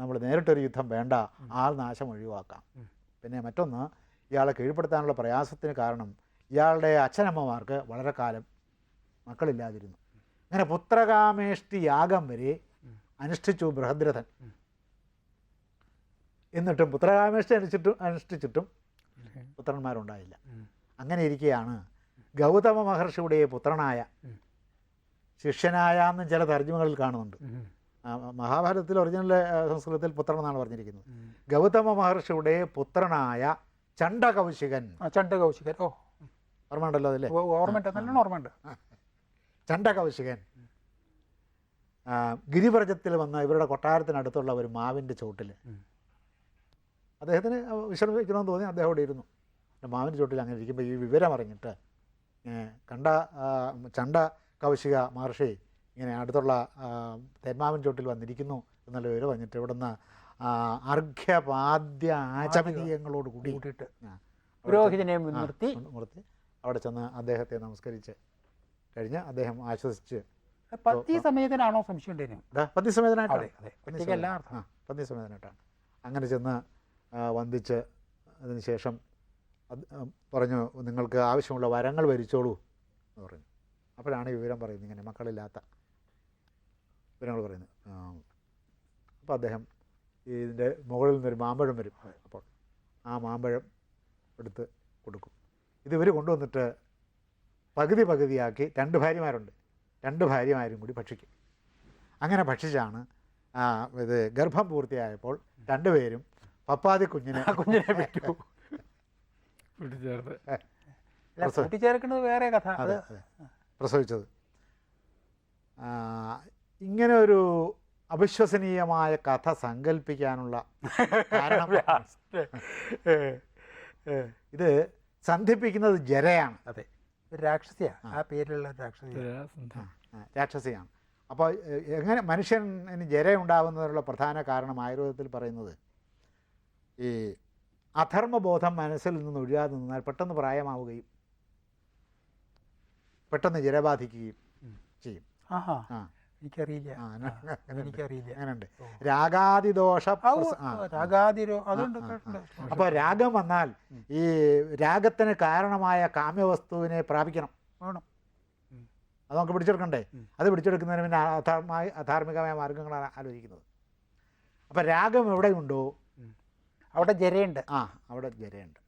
നമ്മൾ നേരിട്ടൊരു യുദ്ധം വേണ്ട ആൾ നാശം ഒഴിവാക്കാം. പിന്നെ മറ്റൊന്ന് ഇയാളെ കീഴ്പ്പെടുത്താനുള്ള പ്രയാസത്തിന് കാരണം ഇയാളുടെ അച്ഛനമ്മമാർക്ക് വളരെ കാലം മക്കളില്ലാതിരുന്നു. അങ്ങനെ പുത്രകാമേഷ്ടി യാഗം വരെ അനുഷ്ഠിച്ചു ബൃഹദ്രഥൻ. എന്നിട്ടും പുത്രകാമേഷ്ടി അനുഷ്ഠിച്ചിട്ടും അനുഷ്ഠിച്ചിട്ടും പുത്രന്മാരുണ്ടായില്ല. അങ്ങനെ ഇരിക്കുകയാണ് ഗൗതമ മഹർഷിയുടെ പുത്രനായ ശിഷ്യനായ എന്നും ചില തർജമകളിൽ കാണുന്നുണ്ട്. മഹാഭാരതത്തിൽ ഒറിജിനൽ സംസ്കൃതത്തിൽ പുത്രൻ എന്നാണ് പറഞ്ഞിരിക്കുന്നത് ഗൗതമ മഹർഷിയുടെ പുത്രനായ ചണ്ഡകൗശികൻ. ചണ്ഡകൗശികൻ. ചണ്ട കൗശികൻ ഓ. ഓർമ്മയുണ്ടല്ലോ അതല്ലേ? ഓർമ്മയുണ്ട്. നല്ലോണം ഓർമ്മയുണ്ട്. ചണ്ഡകൗശികൻ. ഗിരിവ്രജത്തിൽ വന്ന ഇവരുടെ കൊട്ടാരത്തിനടുത്തുള്ള ഒരു മാവിന്റെ ചോട്ടിൽ അദ്ദേഹത്തിന് വിശ്രമിക്കണമെന്ന് തോന്നി അദ്ദേഹം അവിടെ ഇരുന്നു. മാവിന്റെ മാവിന്റെ ചോട്ടിൽ അങ്ങനെ ഇരിക്കുമ്പോൾ ഈ വിവരം അറിഞ്ഞിട്ട് കണ്ട ചണ്ട കൗശിക മഹർഷി ഇങ്ങനെ അടുത്തുള്ള തെന്മാവൻ ചോട്ടിൽ വന്നിരിക്കുന്നു എന്നുള്ള വിവരം വന്നിട്ട് ഇവിടുന്ന് അർഘ്യപാദ്യ ആചമനീയങ്ങളോട് കൂടി കൂട്ടിയിട്ട് പുരോഹിതനെ നിർത്തി നിർത്തി അവിടെ ചെന്ന് അദ്ദേഹത്തെ നമസ്കരിച്ച് കഴിഞ്ഞ് അദ്ദേഹം ആശ്വസിച്ച് പത്തി സമേതനാണോ സംശയം പത്തി സമേതനായിട്ടാണ്. അർത്ഥം. ആ അങ്ങനെ ചെന്ന് വന്ദിച്ച് അതിനുശേഷം അത് പറഞ്ഞു നിങ്ങൾക്ക് ആവശ്യമുള്ള വരങ്ങൾ വരിച്ചോളൂ എന്ന് പറഞ്ഞു. അപ്പോഴാണ് ഈ വിവരം പറയുന്നത് ഇങ്ങനെ മക്കളില്ലാത്ത വിവരങ്ങൾ പറയുന്നത്. അപ്പോൾ അദ്ദേഹം ഇതിന്റെ മുകളിൽ നിന്നൊരു മാമ്പഴം വരും. അപ്പോൾ ആ മാമ്പഴം എടുത്ത് കൊടുക്കും. ഇത് ഇവർ കൊണ്ടുവന്നിട്ട് പകുതി പകുതിയാക്കി രണ്ട് ഭാര്യമാരുണ്ട്. രണ്ട് ഭാര്യമാരും കൂടി ഭക്ഷിക്കും. അങ്ങനെ ഭക്ഷിച്ചാണ് ഇത് ഗർഭം പൂർത്തിയായപ്പോൾ രണ്ടുപേരും പപ്പാതി കുഞ്ഞിനെ ആ കുഞ്ഞിനെ വിട്ടു. കൂട്ടിച്ചേർക്കുന്നത് വേറെ കഥ. പ്രസവിച്ചത്. ഇങ്ങനെ ഒരു അവിശ്വസനീയമായ കഥ സങ്കല്പിക്കാനുള്ള കാരണം ഇത് സന്ധിപ്പിക്കുന്നത് ജരയാണ്. അതെ. ഒരു രാക്ഷസിയാണ്. ആ. പേരിലുള്ള രാക്ഷസി. രാക്ഷസിയാണ്. അപ്പോൾ എങ്ങനെ മനുഷ്യന് ജര ഉണ്ടാകുന്നതിനുള്ള പ്രധാന കാരണം ആയുർവേദത്തിൽ പറയുന്നത് ഈ അധർമ്മബോധം മനസ്സിൽ നിന്ന് ഒഴിയാതെ നിന്നാൽ പെട്ടെന്ന് പ്രായമാവുകയും പെട്ടെന്ന് ജര ബാധിക്കുകയും ചെയ്യും. ആ. എനിക്കറിയില്ല. എനിക്കറിയില്ല. അങ്ങനെയുണ്ട്. രാഗാതിദോഷ. അപ്പോൾ രാഗം വന്നാൽ ഈ രാഗത്തിന് കാരണമായ കാമ്യവസ്തുവിനെ പ്രാപിക്കണം. വേണം. അത് നമുക്ക് പിടിച്ചെടുക്കണ്ടേ? അത് പിടിച്ചെടുക്കുന്നതിന് പിന്നെ അധാർമായ അധാർമികമായ മാർഗങ്ങളാണ് ആലോചിക്കുന്നത്. അപ്പം രാഗം എവിടെയുണ്ടോ? അവിടെ ജരയുണ്ട്. ആ അവിടെ ജരയുണ്ട്.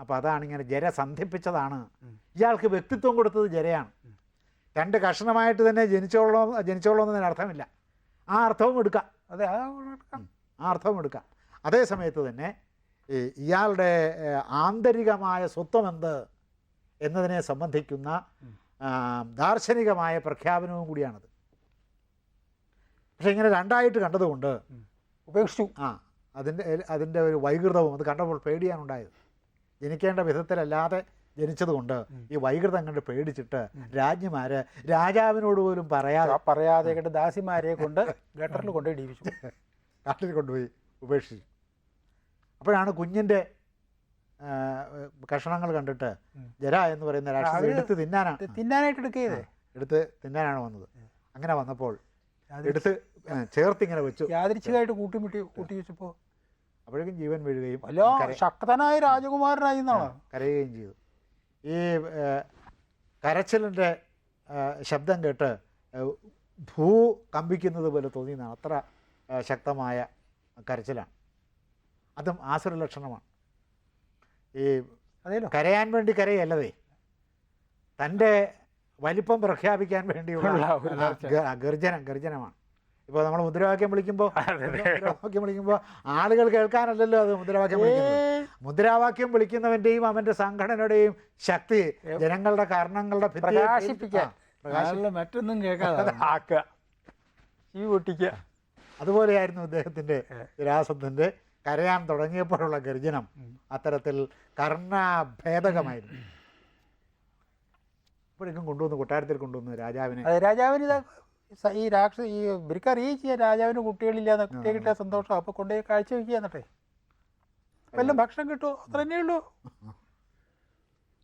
അപ്പോൾ അതാണ് ഇങ്ങനെ ജര സന്ധിപ്പിച്ചതാണ്. ഇയാൾക്ക് വ്യക്തിത്വം കൊടുത്തത് ജരയാണ്. രണ്ട് കഷണമായിട്ട് തന്നെ ജനിച്ചോളോ ജനിച്ചോളോ എന്നതിന് അർത്ഥമില്ല. ആ അർത്ഥവും എടുക്കാം. അതെ ആ എടുക്കാം. ആ അർത്ഥവും എടുക്കാം. അതേ സമയത്ത് തന്നെ ഇയാളുടെ ആന്തരികമായ സ്വത്വം എന്ത് എന്നതിനെ സംബന്ധിക്കുന്ന ദാർശനികമായ പ്രഖ്യാപനവും കൂടിയാണത്. പക്ഷെ ഇങ്ങനെ രണ്ടായിട്ട് കണ്ടതുകൊണ്ട് ഉപേക്ഷിച്ചു. ആ അതിന്റെ അതിന്റെ ഒരു വൈകൃതവും അത് കണ്ടപ്പോൾ പേടിയാണ് ഉണ്ടായത്. ജനിക്കേണ്ട വിധത്തിലല്ലാതെ ജനിച്ചതുകൊണ്ട് ഈ വൈകൃതം കണ്ട് പേടിച്ചിട്ട് രാജ്ഞിമാര് രാജാവിനോട് പോലും പറയാതെ പറയാതെ കണ്ട് ദാസിമാരെ കൊണ്ട് ഗട്ടറിൽ കൊണ്ടുപോയി ഇടിപ്പിച്ചു കാട്ടിൽ കൊണ്ടുപോയി ഉപേക്ഷിച്ചു. അപ്പോഴാണ് കുഞ്ഞിന്റെ കഷണങ്ങൾ കണ്ടിട്ട്. ജര എന്ന് പറയുന്ന അവർ എടുത്ത് തിന്നാനാണ്. തിന്നാനായിട്ട് എടുക്കുകയതേ എടുത്ത് തിന്നാനാണ് വന്നത്. അങ്ങനെ വന്നപ്പോൾ എടുത്ത് ചേർത്ത് ചേർത്തിങ്ങനെ വെച്ചു. യാദൃച്ഛികമായിട്ട് കൂട്ടിമുട്ടി കൂട്ടി വെച്ചപ്പോൾ അപ്പോഴേക്കും ജീവൻ വീഴുകയും ശക്തനായ രാജകുമാരനായി എന്നാണ്? കരയുകയും ചെയ്തു. ഈ കരച്ചിലിന്റെ ശബ്ദം കേട്ട് ഭൂ കമ്പിക്കുന്നത് പോലെ തോന്നിയെന്നാണ്. അത്ര ശക്തമായ കരച്ചിലാണ്. അതും ആസുര ലക്ഷണമാണ്. ഈ കരയാൻ വേണ്ടി കരയല്ലതേ. തന്റെ വലിപ്പം പ്രഖ്യാപിക്കാൻ വേണ്ടിയുള്ള ഗർജനം ഗർജനമാണ്. ഇപ്പോൾ നമ്മൾ മുദ്രാവാക്യം വിളിക്കുമ്പോൾ മുദ്രാവാക്യം വിളിക്കുമ്പോൾ ആളുകൾ കേൾക്കാനല്ലല്ലോ അത് മുദ്രാവാക്യം വിളിക്കുന്നത്. മുദ്രാവാക്യം വിളിക്കുന്നവന്റെയും അവന്റെ സംഘടനയുടെയും ശക്തി ജനങ്ങളുടെ കാരണങ്ങളുടെ പ്രകാശിപ്പിക്കാൻ. മറ്റൊന്നും കേൾക്കാതെ ആക്കുക ഈ പൊട്ടിക്കുക അതുപോലെയായിരുന്നു അദ്ദേഹത്തിന്റെ രാസത്തിന്റെ കരയാൻ തുടങ്ങിയപ്പോഴുള്ള ഗർജനം. അത്തരത്തിൽ കർണഭേദകമായിരുന്നു. ഇപ്പോഴേക്കും കൊണ്ടുവന്ന് കൊട്ടാരത്തിൽ കൊണ്ടുവന്ന് രാജാവിനെ. രാജാവിന് ഈ രാക്ഷസ ഈ ഇവർക്ക് അറിയിക്കുക രാജാവിന് കുട്ടികളില്ല കുട്ടിയെ കിട്ടിയ സന്തോഷം അപ്പോൾ കൊണ്ടുപോയി കാഴ്ച വെക്കുക എന്നിട്ടേ വല്ലതും ഭക്ഷണം കിട്ടുമോ അത്ര തന്നെ ഉള്ളൂ.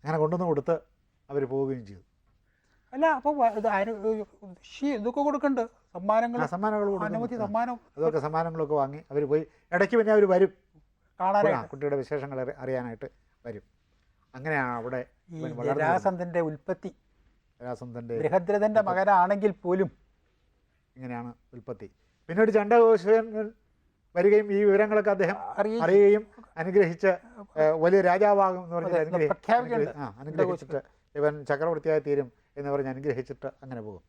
അങ്ങനെ കൊണ്ടുവന്ന് കൊടുത്ത് അവർ പോവുകയും ചെയ്തു. അല്ല അപ്പോൾ ഇതൊക്കെ കൊടുക്കണ്ട്. സമ്മാനങ്ങൾ സമ്മാനങ്ങൾ അനവധി കൊടുക്കുന്നു. സമ്മാനം. അതൊക്കെ സമ്മാനങ്ങളൊക്കെ വാങ്ങി അവർ പോയി. ഇടയ്ക്ക് പിന്നെ അവർ വരും. കാണാനാണ് കാണാനായിട്ട് കുട്ടിയുടെ വിശേഷങ്ങൾ അറിയാനായിട്ട് വരും. അങ്ങനെയാണ് അവിടെ. ഉൽപ്പത്തി. രാസന്ധന്റെ ബൃഹദ്രഥന്റെ മകനാണെങ്കിൽ പോലും ഇങ്ങനെയാണ് ഉൽപ്പത്തി. പിന്നീട് ചണ്ഡഘോഷൻ വരികയും ഈ വിവരങ്ങളൊക്കെ അദ്ദേഹം അറിയുകയും അനുഗ്രഹിച്ച് വലിയ രാജാവാകും എന്ന് പറഞ്ഞ് അനുഗ്രഹിച്ചിട്ട് ഇവൻ ചക്രവർത്തിയായി തീരും എന്ന് പറഞ്ഞ് അനുഗ്രഹിച്ചിട്ട് അങ്ങനെ പോകും.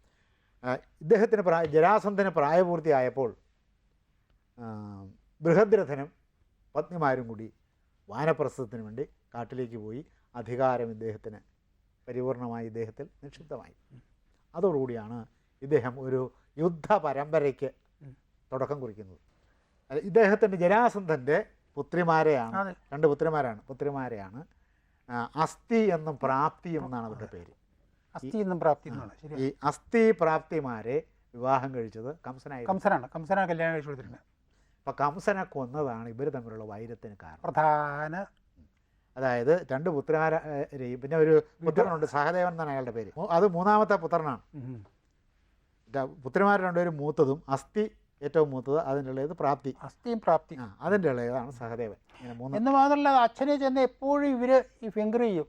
ഇദ്ദേഹത്തിന് പ്രായ ജരാസന്ധന് പ്രായപൂർത്തിയായപ്പോൾ ബൃഹദ്രഥനും പത്നിമാരും കൂടി വാനപ്രസ്ഥത്തിന് വേണ്ടി കാട്ടിലേക്ക് പോയി അധികാരം ഇദ്ദേഹത്തിന് പരിപൂർണമായി ഇദ്ദേഹത്തിൽ നിക്ഷിപ്തമായി. അതോടുകൂടിയാണ് ഇദ്ദേഹം ഒരു യുദ്ധ പരമ്പരയ്ക്ക് തുടക്കം കുറിക്കുന്നത്. ഇദ്ദേഹത്തിന്റെ ജരാസന്ധന്റെ പുത്രിമാരെയാണ് രണ്ട് പുത്രിമാരാണ് പുത്രിമാരെയാണ് അസ്ഥി എന്നും പ്രാപ്തി എന്നാണ് അവരുടെ പേര്. അസ്ഥി എന്നും പ്രാപ്തി ഈ അസ്ഥി പ്രാപ്തിമാരെ വിവാഹം കഴിച്ചത് കംസനായി കംസനാണ്. കംസനാണ് കല്യാണം കഴിച്ചു കൊടുത്തിരുന്നത് അപ്പം കംസനെ കൊന്നതാണ് ഇവർ തമ്മിലുള്ള വൈരത്തിന് കാരണം. പ്രധാന അതായത് രണ്ട് പുത്രന്മാരെയും പിന്നെ ഒരു പുത്രനുണ്ട് സഹദേവൻ എന്നാണ് അയാളുടെ പേര്. അത് മൂന്നാമത്തെ പുത്രനാണ്. പുത്രിമാർ രണ്ടുപേരും മൂത്തതും അസ്ഥി ഏറ്റവും മൂത്തത് അതിന്റെ ഉള്ളത് പ്രാപ്തി. അസ്ഥിയും പ്രാപ്തി. ആ അതിന്റെ ഉള്ളതാണ് സഹദേവൻ. മൂന്ന് എന്ന് മാത്രമല്ല അച്ഛനെ ചെന്ന് എപ്പോഴും ഇവർ ഈ ഫിംഗർ ചെയ്യും.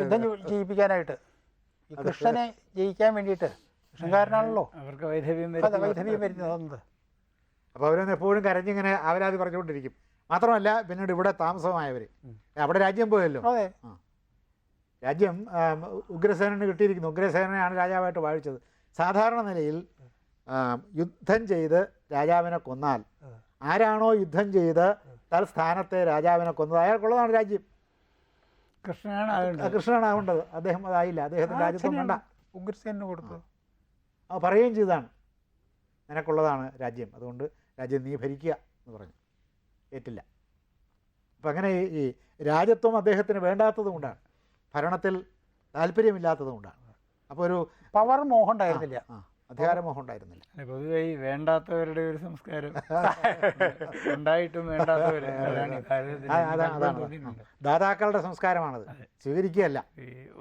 യുദ്ധം ജയിപ്പിക്കാനായിട്ട്. ഈ കൃഷ്ണനെ ജയിക്കാൻ വേണ്ടിയിട്ട്. കൃഷ്ണൻകാരനാണല്ലോ. അവർക്ക് വൈധവ്യം വരുന്നത് അപ്പോൾ അവരൊന്ന് എപ്പോഴും കരഞ്ഞിങ്ങനെ അവരാതി പറഞ്ഞുകൊണ്ടിരിക്കും. മാത്രമല്ല പിന്നീട് ഇവിടെ താമസമായവർ അവിടെ രാജ്യം പോയല്ലോ. അതെ. രാജ്യം ഉഗ്രസേനന് കിട്ടിയിരിക്കുന്നു. ഉഗ്രസേനയാണ് രാജാവായിട്ട് വാഴിച്ചത്. സാധാരണ നിലയിൽ യുദ്ധം ചെയ്ത് രാജാവിനെ കൊന്നാൽ ആരാണോ യുദ്ധം ചെയ്ത് തൽസ്ഥാനത്തെ രാജാവിനെ കൊന്നത്? അയാൾക്കുള്ളതാണ് രാജ്യം. കൃഷ്ണനാണ് കൃഷ്ണനാണ് ആവേണ്ടത് അദ്ദേഹം അതായില്ല. അദ്ദേഹത്തിന് രാജ്യത്വം വേണ്ട. കൊടുത്തു? ആ പറയുകയും ചെയ്താണ് നിനക്കുള്ളതാണ് രാജ്യം. അതുകൊണ്ട് രാജ്യം നീ ഭരിക്കുക എന്ന് പറഞ്ഞു. ഏറ്റില്ല. അപ്പം അങ്ങനെ ഈ- ഈ രാജ്യത്വം അദ്ദേഹത്തിന് വേണ്ടാത്തത് കൊണ്ടാണ് ഭരണത്തിൽ താല്പര്യമില്ലാത്തത് കൊണ്ടാണ് അപ്പോൾ ഒരു പവർ മോഹം ഉണ്ടായിരുന്നില്ല ആ. അധികാരമോഹം ഉണ്ടായിരുന്നില്ല പൊതുവെ ഈ വേണ്ടാത്തവരുടെ ഒരു സംസ്കാരം ഉണ്ടായിട്ടും വേണ്ടാത്തവര്. ദാതാക്കളുടെ സംസ്കാരമാണത്. സ്വീകരിക്കുകയല്ല.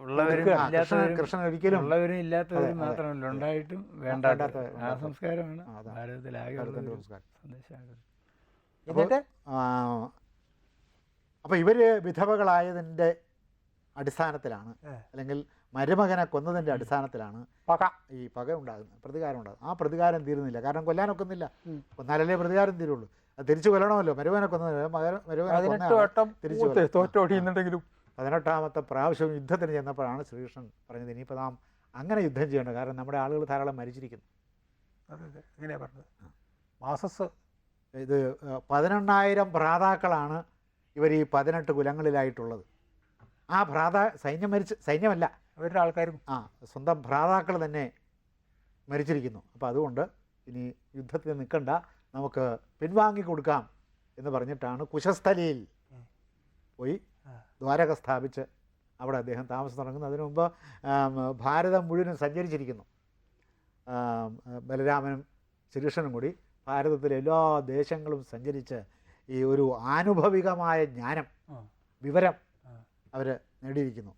ഉള്ളവരും കൃഷ്ണൻ ഒരിക്കലും ഉള്ളവരും ഇല്ലാത്തവരും. മാത്രമല്ല ഉണ്ടായിട്ടും വേണ്ടാത്തവർ, വേണ്ടാത്തവർ ആ. സംസ്കാരമാണ്. ഭാരതത്തിലാകെ എന്നിട്ട്? അപ്പോൾ ഇവർ വിധവകളായതിന്റെ അടിസ്ഥാനത്തിലാണ് അല്ലെങ്കിൽ മരുമകനെ കൊന്നതിന്റെ അടിസ്ഥാനത്തിലാണ് പക. ഈ പക ഉണ്ടാകുന്നത് പ്രതികാരം ഉണ്ടാകും ആ പ്രതികാരം തീരുന്നില്ല. കാരണം കൊല്ലാനൊക്കുന്നില്ല ഒക്കുന്നില്ല. കൊന്നാലല്ലേ പ്രതികാരം തീരുള്ളൂ. അത് തിരിച്ചു കൊല്ലണമല്ലോ. മരുമകനെ കൊന്നത് തോറ്റോടിയുന്നുണ്ടെങ്കിലും പതിനെട്ടാമത്തെ പ്രാവശ്യം യുദ്ധത്തിന് ചെന്നപ്പോഴാണ് ശ്രീകൃഷ്ണൻ പറഞ്ഞത് ഇനിയിപ്പോൾ നാം അങ്ങനെ യുദ്ധം ചെയ്യേണ്ട. കാരണം നമ്മുടെ ആളുകൾ ധാരാളം മരിച്ചിരിക്കുന്നു. പറഞ്ഞത്. മാസസ്. ഇത് പതിനെണ്ണായിരം ഭ്രാതാക്കളാണ് ഇവർ ഈ പതിനെട്ട് കുലങ്ങളിലായിട്ടുള്ളത്. ആ ഭ്രാത സൈന്യം മരിച്ച് സൈന്യമല്ല അവരുടെ ആൾക്കാരും ആ സ്വന്തം ഭ്രാതാക്കൾ തന്നെ മരിച്ചിരിക്കുന്നു അപ്പോൾ അതുകൊണ്ട് ഇനി യുദ്ധത്തിൽ നിൽക്കണ്ട നമുക്ക് പിൻവാങ്ങി കൊടുക്കാം എന്ന് പറഞ്ഞിട്ടാണ് കുശസ്ഥലിയിൽ പോയി. ദ്വാരക സ്ഥാപിച്ച് അവിടെ അദ്ദേഹം താമസം തുടങ്ങുന്നു അതിനു മുമ്പ് ഭാരതം മുഴുവനും സഞ്ചരിച്ചിരിക്കുന്നു ബലരാമനും ശ്രീകൃഷ്ണനും കൂടി ഭാരതത്തിലെ എല്ലാ ദേശങ്ങളും സഞ്ചരിച്ച് ഈ ഒരു ആനുഭവികമായ ജ്ഞാനം വിവരം. അവർ നേടിയിരിക്കുന്നു.